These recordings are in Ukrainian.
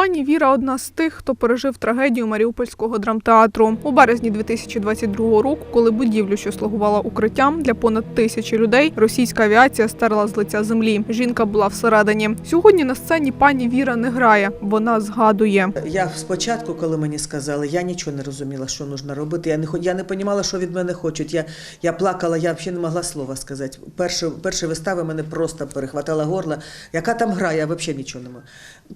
Пані Віра одна з тих, хто пережив трагедію Маріупольського драмтеатру. У березні 2022 року, коли будівлю, що слугувала укриттям для понад тисячі людей, російська авіація стерла з лиця землі. Жінка була всередині. Сьогодні на сцені пані Віра не грає, вона згадує. Я спочатку, коли мені сказали, я нічого не розуміла, що потрібно робити. Я не я не розуміла, що від мене хочуть. Я, я плакала, я взагалі не могла слова сказати. Перші, перші вистави мене просто перехватала горло. Яка там гра, я взагалі нічого не можу.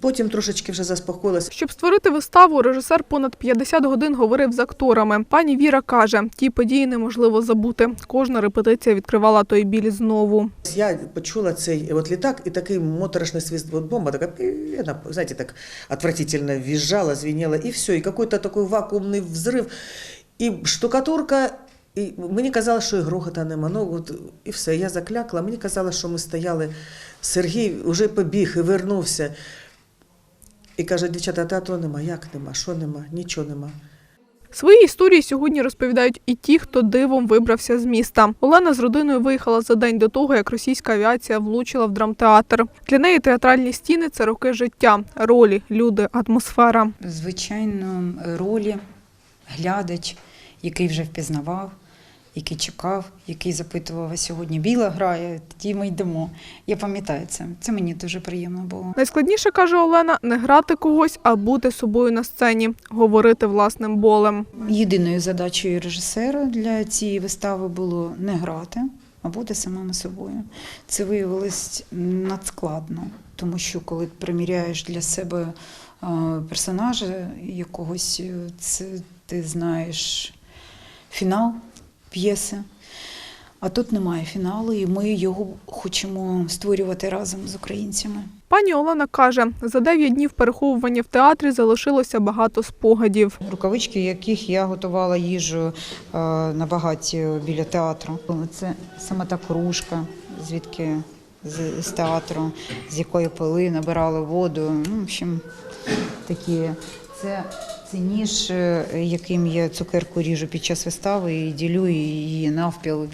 Потім трошечки вже заспокоїлася. Щоб створити виставу, режисер понад 50 годин говорив з акторами. Пані Віра каже, ті події неможливо забути. Кожна репетиція відкривала той біль знову. Я почула цей от літак і такий моторошний свист, от бомба така, знаєте, так отвратительно визжала, звенела, і все, і какой-то такий вакуумний взрив, і штукатурка, і мені казалось, що і грохота нема. Ну, от, і все, я заклякла. Мені казалось, що ми стояли, Сергій вже побіг і вернувся. І каже, дівчата, театру нема, як нема, що нема, нічого нема. Свої історії сьогодні розповідають і ті, хто дивом вибрався з міста. Олена з родиною виїхала за день до того, як російська авіація влучила в драмтеатр. Для неї театральні стіни це роки життя, ролі, люди, атмосфера. звичайно, ролі, глядач, який вже впізнавав, який чекав, який запитував, а сьогодні біла грає, тоді ми йдемо. Я пам'ятаю це. Це мені дуже приємно було. Найскладніше каже Олена не грати когось, а бути собою на сцені, говорити власним болем. Єдиною задачею режисера для цієї вистави було не грати, а бути самим собою. Це виявилось надскладно, тому що коли приміряєш для себе персонажа якогось, е, це ти знаєш фінал п'єси. А тут немає фіналу, і ми його хочемо створювати разом з українцями. Пані Олена каже, за 9 днів переховування в театрі залишилося багато спогадів. Рукавички, яких я готувала їжу е, на багаті біля театру. Це саме та кружка, звідки з, з театру, з якої пили набирали воду. Ну, в общем, такі. Це, це ніж, яким я цукерку ріжу під час вистави і ділю її навпіл.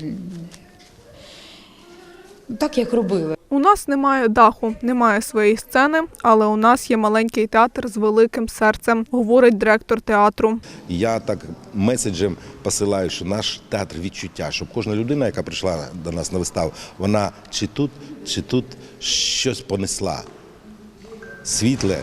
Так як робили. У нас немає даху, немає своєї сцени, але у нас є маленький театр з великим серцем, говорить директор театру. Я так меседжем посилаю, що наш театр відчуття, щоб кожна людина, яка прийшла до нас на виставу, вона чи тут, чи тут щось понесла. Світле,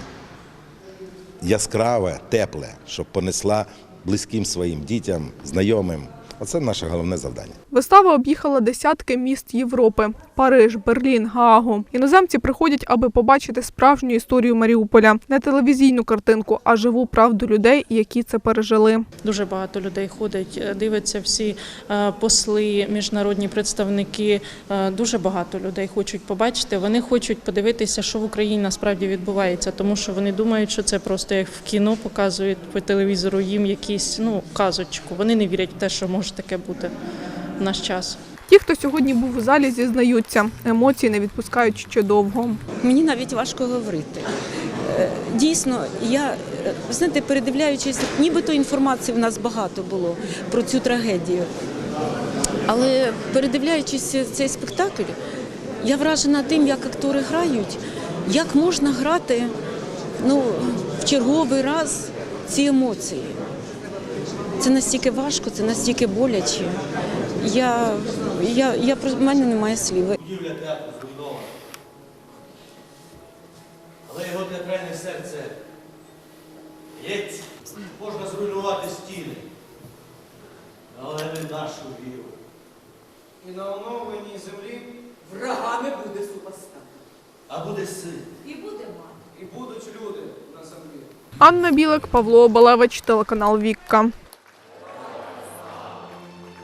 яскраве, тепле, щоб понесла близьким своїм дітям, знайомим. Оце наше головне завдання. Вистава об'їхала десятки міст Європи: Париж, Берлін, Гаагу. Іноземці приходять, аби побачити справжню історію Маріуполя, не телевізійну картинку, а живу правду людей, які це пережили. Дуже багато людей ходить, е, дивиться всі е, посли, міжнародні представники. Е, Дуже багато людей хочуть побачити. Вони хочуть подивитися, що в Україні насправді відбувається, тому що вони думають, що це просто як в кіно показують по телевізору їм якісь ну казочку. Вони не вірять в те, що може таке бути в наш час. Ті, хто сьогодні був у залі, зізнаються, емоції не відпускають ще довго. Мені навіть важко говорити. Е, Дійсно, я е, знаєте, передивляючись, нібито інформації в нас багато було про цю трагедію. Але передивляючись цей спектакль, я вражена тим, як актори грають, як можна грати ну, в черговий раз ці емоції. Це настільки важко, це настільки боляче. Я, я, я, про- в мене немає слів. Будівля театру зруйнована. Але його театральне серце б'ється. Можна зруйнувати стіни. Але не нашу віру. І на оновленій землі врагами буде супостат. А буде син. І буде мати. І будуть люди на землі. Анна Білик, Павло Обалевич, телеканал Вікка.